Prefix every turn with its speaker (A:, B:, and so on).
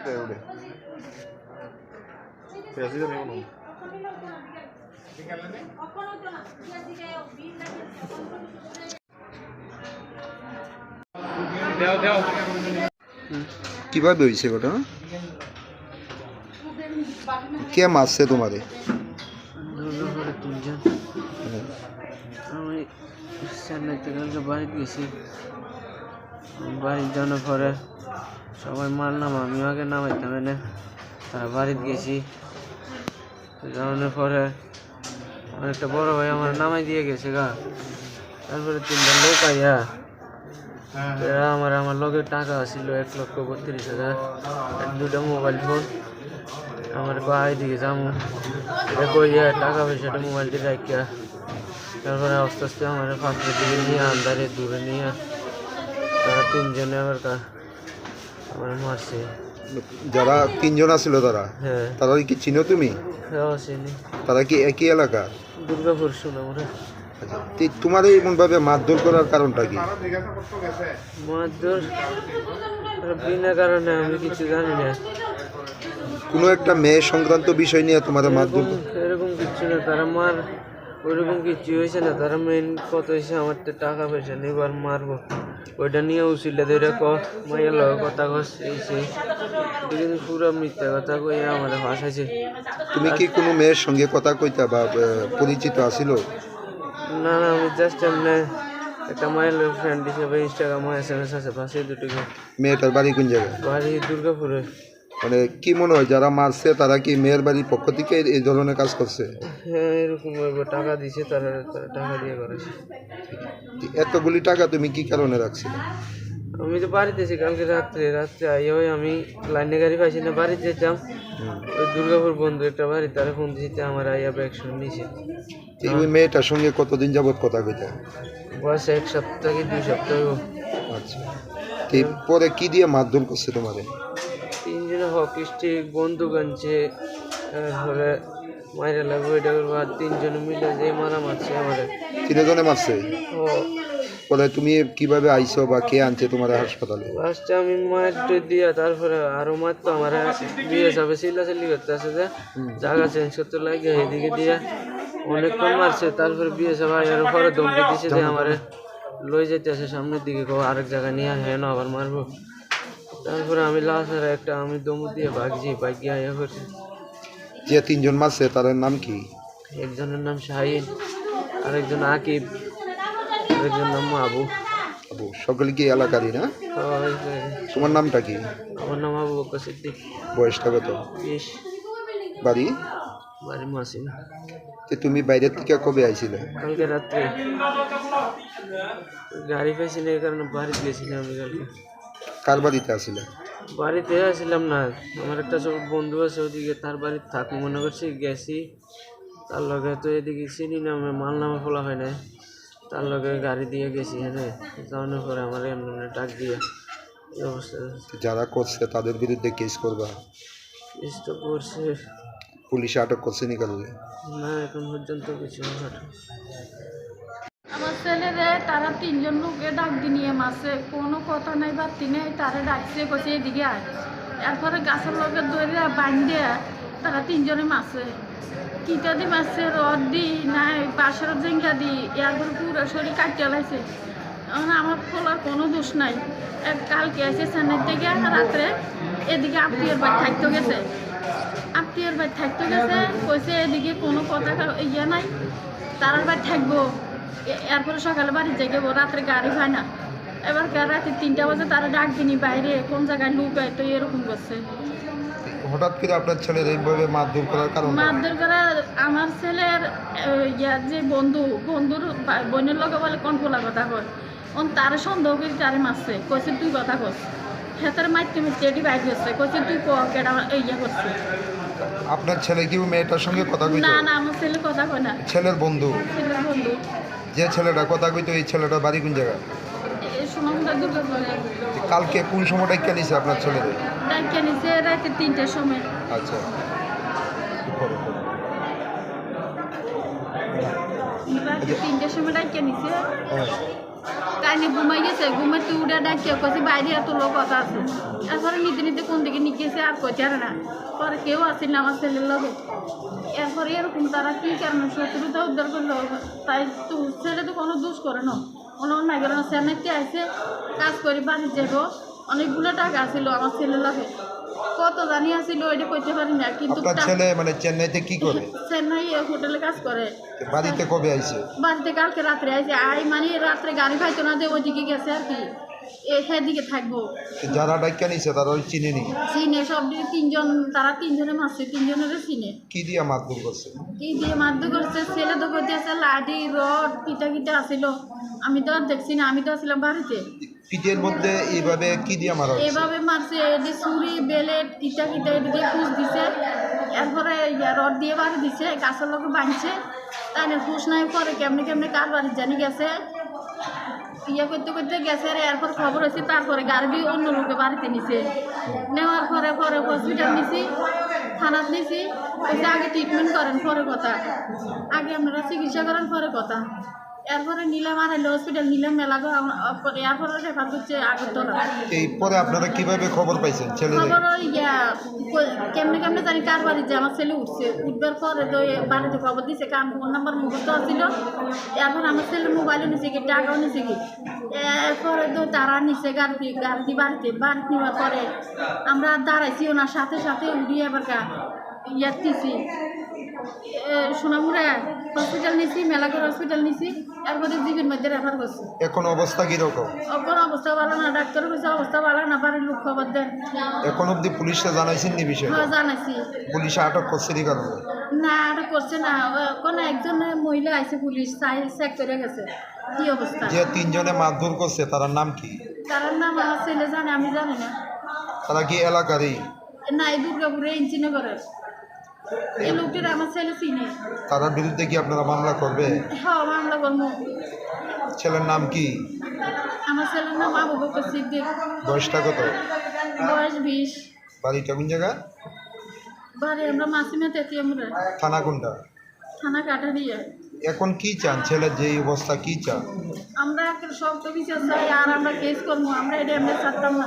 A: কিবা udah. Ya, sih, tapi mau. কীভাবে হয়েছে ওটা কে মারছে তোমার
B: আমি বাড়ি গেছি পরে সবাই মার নাম, আমিও আগে নামাইতাম, এনে তারা বাড়িতে গেছি। যাওয়ানোর পরে একটা বড় ভাই আমার নামাই দিয়ে গেছে গা। তারপরে তিনটা লোক আইয়া, এরা আমার আমার লগে টাকা ছিল এক লক্ষ বত্রিশ হাজার। দুটা মোবাইল ফোন আমার ভাই দিকে যাব এটা কইয়া টাকা পয়সাটা মোবাইলটি রাখিয়া তারপরে আস্তে আস্তে আমার ফাঁকড়ে দিকে নিয়ে আন্দারে দূরে নিয়ে, তারা তিনজনে আবার কা- আমার মারছে
A: যারা তিনজন আছিল তারা?
B: হ্যাঁ।
A: তারা কি চিনো তুমি?
B: হ্যাঁ
A: তারা কি একই এলাকা?
B: দুর্গাপুর শুনে
A: আচ্ছা তোমার এমন ভাবে মারধর করার কারণটা কি?
B: মারধর বিনা কারণে আমি কিছু জানি না।
A: কোনো একটা মেয়ে সংক্রান্ত বিষয় নিয়ে তোমার মারধর
B: এরকম কিছু না তারা মার ওইরকম কিছু হয়েছে না তারা মেন কথা হয়েছে আমার তো টাকা পয়সা নেই আর মারবো। ওইটা নিয়ে উচিলে ধরে ক মাইয়া লগে কথা কস এই সেই। কিন্তু পুরো মিথ্যা কথা কইয়া আমার ভাসাইছে
A: তুমি কি কোনো মেয়ের সঙ্গে কথা কইতা বা পরিচিত আছিল
B: না না আমি জাস্ট এমনি একটা মায়ের ফ্রেন্ড হিসেবে ইনস্টাগ্রামে এস এম এস আছে পাশে দুটোকে
A: মেয়েটার বাড়ি কোন জায়গায়?
B: বাড়ি দুর্গাপুরে।
A: মানে কি মনে হয় যারা মারছে তারা কি মেয়ের বাড়ির পক্ষ থেকে এই- ধরনের কাজ করছে?
B: হ্যাঁ এরকম টাকা দিছে তারা টাকা দিয়ে করেছে।
A: এতগুলি টাকা তুমি কি কারণে রাখছিলে?
B: আমি তো বাড়িতে আছি কালকে রাত্রে রাত্রে আইয়া ওই আমি লাইনে গাড়ি পাইছি না বাড়িতে যেতাম। ওই দুর্গাপুর বন্ধু একটা বাড়ি তারা ফোন দিতে আমার আইয়া ব্যাগ শুনে নিয়েছে
A: এই ওই মেয়েটার সঙ্গে কতদিন যাবত কথা কইতা?
B: বয়স এক সপ্তাহ কি দুই সপ্তাহ
A: আচ্ছা। পরে কি দিয়ে মারধর করছে তোমারে?
B: তিনজনে হকি স্টিক বন্দুক আনছে তারপরে মাইরে লাগবে ওইটা করব। আর তিনজনে মিলে যে মারা মারছে আমারে
A: তিনজনে মারছে?
B: ও।
A: তুমি কীভাবে আইছো বা কে আনছে তোমার হাসপাতালে?
B: লাস্টে আমি মায়ের দিয়া তারপরে আরও মার তো আমার বিয়ে যাবে চিল্লাচিল্লি করতে আছে যে। জায়গা চেঞ্জ করতে লাগে এদিকে দিয়া অনেকক্ষণ মারছে তারপরে বিয়ে যাবে আর পরে ধমকি দিছে যে আমারে লই যেতে আছে সামনের দিকে। আরেক জায়গায় নিয়ে হেন আবার মারবো। তারপরে আমি লাস্ট আর একটা আমি দমু দিয়ে ভাগছি ভাগি আয়া করছি।
A: যে তিনজন মারছে তার নাম কি?
B: একজনের নাম শাহিন আরেকজন আকিব আরেকজন নাম আবু।
A: আবু সকলে কি এলাকারই না? তোমার নামটা কি?
B: আমার নাম আবু বকর সিদ্দিক।
A: বয়সটা কত?
B: বিশ।
A: বাড়ি?
B: বাড়ি মাসিম
A: তো তুমি বাইরের থেকে কবে আইছিলে?
B: কালকে রাত্রে। গাড়ি পাইছি না এই কারণে বাড়িতে গেছিলাম আমি কালকে
A: কার বাড়িতে আসছিলে
B: বাড়িতে আসছিলাম না। আমার একটা সব বন্ধু আছে ওদিকে তার বাড়িতে থাকব মনে করছি গেছি। তার লগে তো এদিকে চিনি না মাল নামে খোলা হয় না তার লগে গাড়ি দিয়ে গেছি হ্যাঁ যাওয়ানোর পরে আমার এমনি ডাক দিয়ে এই অবস্থা
A: যারা করছে তাদের বিরুদ্ধে কেস করবা?
B: স্টপ করছে।
A: পুলিশে আটক করছে নি কারণে
B: না এখন পর্যন্ত কিছু ঘটে
C: আমার ছেলেরে তারা তিনজন লোকে ডাক দি নিয়ে মাসে কোনো কথা নাই বা নেই, তারা ডাকছে কছে এদিকে আয়। এরপরে গাছের লগে দৌড়ে বান্ধে তারা তিনজনে মাসে কিটা দি মাসে রড দি, নাই, বাঁশের জেঙ্গা দি, এরপরে পুরো শরীর কাটিয়ে এখন আমার খোলার কোনো দোষ নাই। কালকে এসে চেন্নাই থেকে, রাত্রে এদিকে আত্মীয়র বাড়ি থাকতে গেছে। আত্মীয়র বাড়ি থাকতে গেছে, কইছে, এদিকে কোনো কথা ইয়ে নাই, তারার বাড়ি থাকব। এরপরে সকালে বাড়ি যাই যাব রাত্রে গাড়ি হয় না। এবার রাতে তিনটা বাজে তারা ডাক দিনি বাইরে কোন জায়গায় লুকায় তো এরকম করছে।
A: হঠাৎ করে আপনার ছেলের এইভাবে মারধর করার কারণ
C: মারধর করে আমার ছেলের ইয়ার যে বন্ধু বন্ধুর বোনের লগে বলে কোন খোলা কথা কয়? অন তার সন্দেহ করে তারে মারছে কইছে তুই কথা কস। হেতার মারতে মারতে এটি বাইর করছে কইছে তুই ক কেডা ইয়ে করছে
A: আপনার ছেলে কি মেয়েটার সঙ্গে কথা কইতো?
C: না না আমার ছেলে কথা কয় না।
A: ছেলের বন্ধু?
C: ছেলের বন্ধু।
A: যে ছেলেটা কথা কইতো এই ছেলেটা বাড়ি কোন
C: করে
A: কালকে কোন সময়টা কেনিছে আপনার ছেলেদের
C: ডাক্কে নিছে রাতে তিনটার সময়।
A: আচ্ছা।
C: তিনটার সময় ডাক্কে নিছে। নিয়ে ঘুমাই গেছে ঘুমে তুই উঠে ডাকিয়ে কছে বাইরে এত লোক কথা আছে। এরপরে নিতে নিতে কোন দিকে নিয়ে গেছে আর কইতে আর না। পরে কেউ আসে না আমার ছেলের লগে। এরপরে এরকম তারা কি কারণে শত্রুতা উদ্ধার করল? তাই তো ছেলে তো কোনো দোষ করে না। কোনো অন্য গেল না। সে আসে কাজ করি বাড়ি যাব অনেকগুলো টাকা আসিল আমার ছেলের লগে। কত জানি আসিল ওইটা কইতে পারি না কিন্তু
A: আপনার ছেলে মানে চেন্নাইতে কি করে?
C: চেন্নাই হোটেলে কাজ করে।
A: বাড়িতে কবে আইছে?
C: বাড়িতে কালকে রাত্রে আইছে। আই মানে রাত্রে গাড়ি পাইতো না দিয়ে ওইদিকে গেছে আর কি। এ সেদিকে থাকব।
A: যারা ডাক্কা নিছে তারা ওই চিনেনি
C: চিনে সব দিয়ে তিনজন তারা তিনজনে মারছে তিনজনের চিনে।
A: কি দিয়া মারধর করছে?
C: কি দিয়ে মারধর করছে? ছেলে তো করতে আছে লাঠি রড কিটা কিটা আসিল। আমি তো আর দেখছি না আমি তো আসলাম বাড়িতে।
A: পিঠের মধ্যে এইভাবে কি দিয়া মারা
C: এভাবে মারছে এটি ছুরি, বেলেট কিটা এটি দিয়ে পুষ দিছে। এরপরে রড দিয়ে বাড়ি দিছে, গাছের লোকে বাঁধছে। তাই পুষ নাই, পরে কেমনি কেমনি কার বাড়ি জানি গেছে। ইয়ে করতে করতে গেছে আর এরপর খবর হয়েছে তারপরে গাড়ি অন্য লোকে বাড়িতে নিছে। নেওয়ার পরে পরে হসপিটাল নিছি, থানাত নিছি। আগে ট্রিটমেন্ট করেন, পরে কথা। আগে আপনারা চিকিৎসা করেন, পরে কথা। এরপরে নিলাম আর হসপিটাল নিলাম মেলা গো, এরপরে রেফার করছে আগরতলা
A: এই পরে আপনারা কীভাবে খবর পাইছেন ছেলেদের?
C: খবর ইয়া কেমনে কেমনে জানি কার বাড়ি যে আমার ছেলে উঠছে। উঠবার পরে তো বাড়িতে খবর দিছে কারণ ফোন নাম্বার মুখস্থ ছিল এখন আমার ছেলে মোবাইলও নিছে কি টাকাও নিছে কি। এরপরে তো তারা নিছে গাড়ি গাড়ি বাড়িতে বাড়ি নেওয়ার পরে আমরা দাঁড়াইছি ওনার সাথে সাথে উড়িয়ে এবার গা ইয়ার সোনামুড়া হসপিটাল নিছি মেলাঘর হসপিটাল নিছি এরপরে জীবের মধ্যে রেফার করছি।
A: এখন অবস্থা
C: অপর অবস্থা ভালো না ডাক্তার কইছে অবস্থা ভালো না বাড়ির লোক খবর দেন।
A: এখন অবধি পুলিশে জানাইছেন নি বিষয়টা?
C: হ্যাঁ জানাইছি।
A: পুলিশে আটক করছে কারণে?
C: না করছে না। একজন মহিলা আইছে পুলিশ চেক করে গেছে। কি অবস্থা?
A: যে তিনজনে মারধর করছে তার নাম কি?
C: তার নাম আমার ছেলে জানে আমি জানি না।
A: তারা কি এলাকারই?
C: না এই দুর্গাপুরে ইঞ্চিনগরের এই লোকটির আমার ছেলে চিনে।
A: তার বিরুদ্ধে কি আপনারা মামলা করবে?
C: হ্যাঁ মামলা করব।
A: ছেলের নাম কি?
C: আমার ছেলের নাম আবু বকর সিদ্দিক।
A: বয়সটা কত?
C: বয়স বিশ।
A: বাড়িটা কোন জায়গা?
C: বাড়ি আমরা মাসিমা তেতি আমরা
A: থানা কোনটা?
C: থানা কাটা দিয়ে
A: এখন কি চান? ছেলের যে অবস্থা কি চান?
C: আমরা সব তো বিচার চাই আর আমরা কেস করব। আমরা এটা এমনি ছাড়তাম না